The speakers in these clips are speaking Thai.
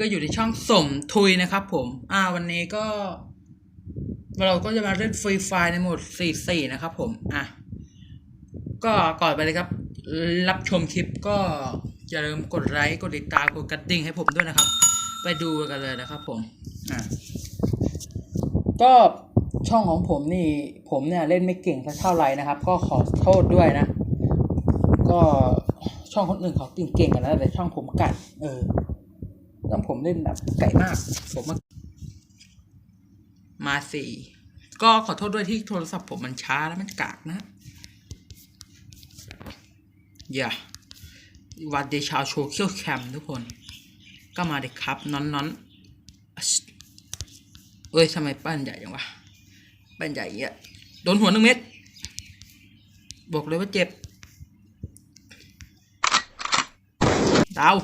ก็อยู่ในช่องสมทุยนะครับผม อ่า วันนี้ก็ เราก็จะมาเล่นฟรีไฟในโหมด 4-4 นะครับผม อะ ก็ก่อนไปเลยครับ รับชมคลิปก็ อย่าลืมกดไลค์ กดติดตาม กดกระดิ่งให้ผมด้วยนะครับ ไปดูกันเลยนะครับผม อะ ก็ช่องของผมนี่ ผมเนี่ยเล่นไม่เก่งสักเท่าไหร่นะครับ ก็ขอโทษด้วยนะ ก็ช่องคนอื่นเขาเก่งๆกันแล้วแต่ช่องผมกัด เออ แล้วผมเล่นแบบไก่มาก ผมมามาสี่ก็ขอโทษด้วยที่โทรศัพท์ผมมันช้าแล้วมันกากนะอย่าวันเดชาวโชว์เคียวแคมทุกคน ก็มาเด็กครับนอนนอนเอ้ยทำไมป้านใหญ่ยังวะป้านใหญ่เงี้ยโดนหัวหนึ่งเม็ดบอกเลยว่าเจ็บดาว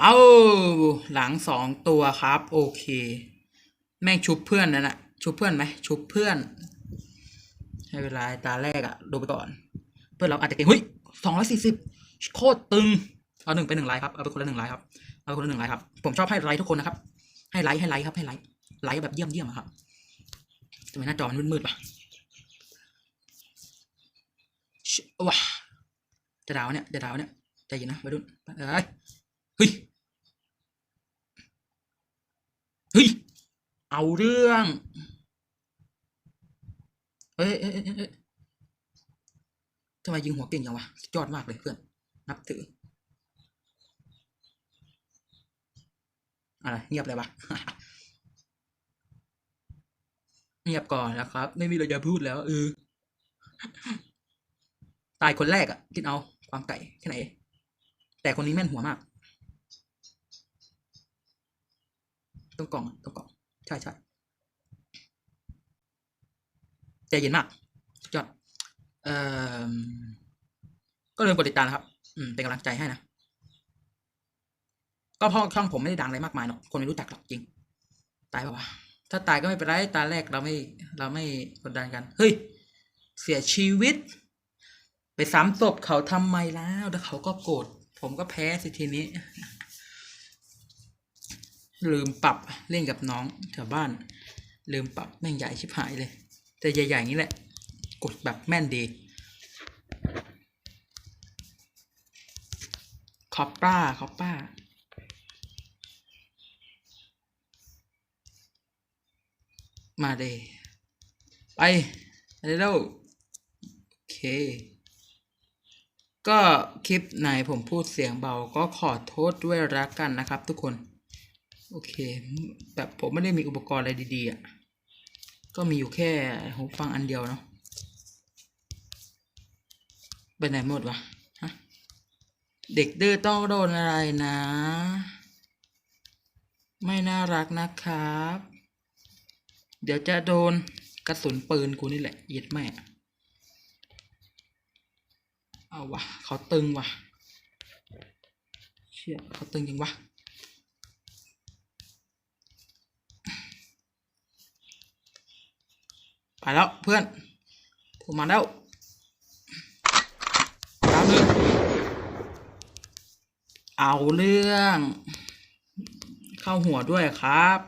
เอาหลังสองตัวครับ โอเค แม่งชุบเพื่อนนั่นแหละชุบเพื่อนไหมชุบเพื่อนให้เวลาตาแรกอะดูไปก่อน เพื่อนเราอาจจะเก่งเฮ้ยสองร้อยสี่สิบโคตรตึงเอาหนึ่งไปหนึ่งไลค์ครับเอาไปคนละหนึ่งไลค์ครับเอาไปคนละหนึ่งไลค์ครับ ผมชอบให้ไลค์ทุกคนนะครับ ให้ไลค์ให้ไลค์ครับให้ไลค์ไลค์แบบเยี่ยมเยี่ยมอะครับทำไมหน้าจอมันมืดๆปะว้าจะดาวเนี่ยจะดาวเนี่ยใจเย็นนะไปดุนเอ้ยเฮ้ย เฮ้ย เอาเรื่องเอ้ยเอ้ยเอ้ยเอ้ยทำไมยิงหัวเก่งจังวะยอดมากเลยเพื่อน นับถือ อะไร เงียบเลยวะ เงียบก่อนนะครับ ไม่มีอะไรจะพูดแล้วเออตายคนแรกอะคิดเอา ความไก่แค่ไหน แต่คนนี้แม่นหัวมาก ต้องกล่องต้องกล่องใช่ใช่ใจเย็นมากสุดยอดเอ่อก็ลืมกดติดตามนะครับ อืมเป็นกำลังใจให้นะ ก็เพราะช่องผมไม่ได้ดังอะไรมากมายหรอก คนไม่รู้จักหรอกจริง ตายป่าวะ ถ้าตายก็ไม่เป็นไร ตาแรกเราไม่เราไม่กดดันกัน เฮ้ย เสียชีวิต ไปซ้ำศพเขาทำไมแล้ว แล้วเขาก็โกรธ ผมก็แพ้สิทีนี้ ลืมปรับเล่นกับน้องแถวบ้าน ลืมปรับแม่งใหญ่ชิบหายเลย แต่ใหญ่ๆอย่นี้แหละ กดแบบแม่นดีคอปป้าคอปป้ามาเลยไปไปเร็วโอเค ก็คลิปไหนผมพูดเสียงเบาก็ขอโทษด้วยรักกันนะครับทุกคน โอเคแบบผมไม่ได้มีอุปกรณ์อะไรดีๆอะ ก็มีอยู่แค่หูฟังอันเดียวเนาะไปไหนหมดวะฮะเด็กดื้อต้องโดนอะไรนะ ไม่น่ารักนะครับ เดี๋ยวจะโดนกระสุนปืนกูนี่แหละเย็ดแม่เอาวะเขาตึงวะเชี่ยเขาตึงจริงวะ ไปแล้วเพื่อน ผมมาแล้วดาวหนึ่งเอาเรื่อง เข้าหัวด้วยครับ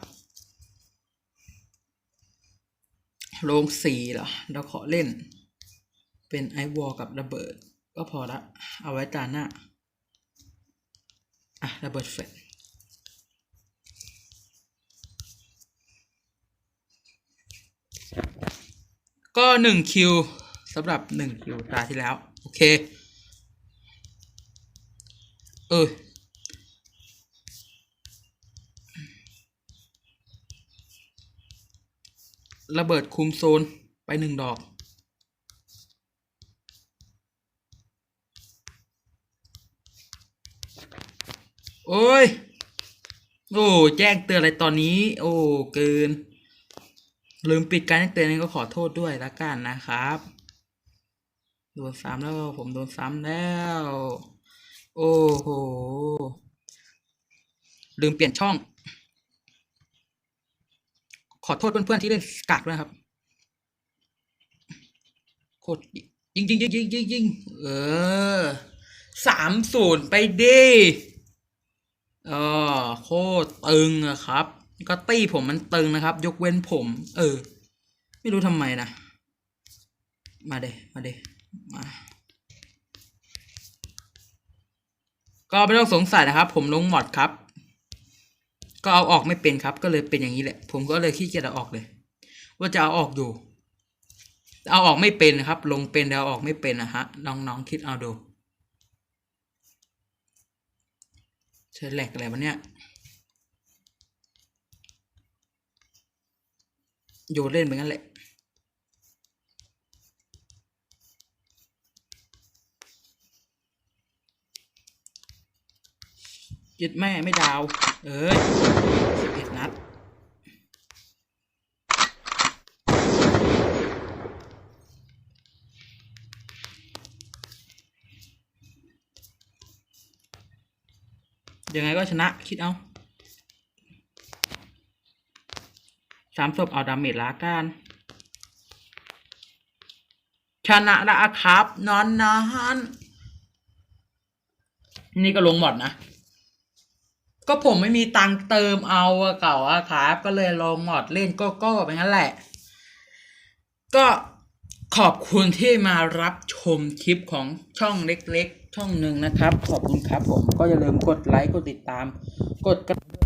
โลงสีเหรอ เราขอเล่น เป็นไอวอลกับระเบิด ก็พอละ เอาไว้ตาหน้า อะ ระเบิดเฟด ก็หนึ่งคิวสำหรับหนึ่งคิวตาที่แล้ว โอเค เออระเบิดคุมโซนไปหนึ่งดอก โอ้ย โอ้ แจ้งเตือนอะไรตอนนี้ โอ้ เกิน ลืมปิดการแจ้งเตือนก็ขอโทษด้วยละกันนะครับ โดนซ้ำแล้วผมโดนซ้ำแล้ว โอ้โห ลืมเปลี่ยนช่อง ขอโทษเพื่อนๆที่เล่นกากด้วยครับ โคตรยิงยิงยิงยิงยิงยิงเออสามศูนย์ไปดิเออโคตรตึงอะครับ ก็ตี้ผมมันตึงนะครับ ยกเว้นผม เออ ไม่รู้ทำไมนะ มาเดมาเดมาก็ไม่ต้องสงสัยนะครับ ผมลงหมอดครับ ก็เอาออกไม่เป็นครับ ก็เลยเป็นอย่างนี้แหละ ผมก็เลยขี้เกียจเอาออกเลย ว่าจะเอาออกอยู่ เอาออกไม่เป็นนะครับ ลงเป็นแต่เอาออกไม่เป็นนะฮะน้องๆคิดเอาดูใช้แหลกอะไรวะเนี่ย โยนเล่นไปงั้นแหละยึดแม่ไม่ดาว เอ้ยสิบเอ็ดนัด ยังไงก็ชนะคิดเอา สามศพเอาดาเมจละกันชนะละครับนอนนานนี่ก็ลงหมดนะ ก็ผมไม่มีตังเติมเอาเก่าอะครับ ก็เลยลงหมดเล่นก็ก็ไปงั้นแหละ ก็ขอบคุณที่มารับชมคลิปของช่องเล็กๆ ช่องหนึ่งนะครับ ขอบคุณครับผมก็อย่าลืมกดไลค์กดติดตาม กดกระดิ่ง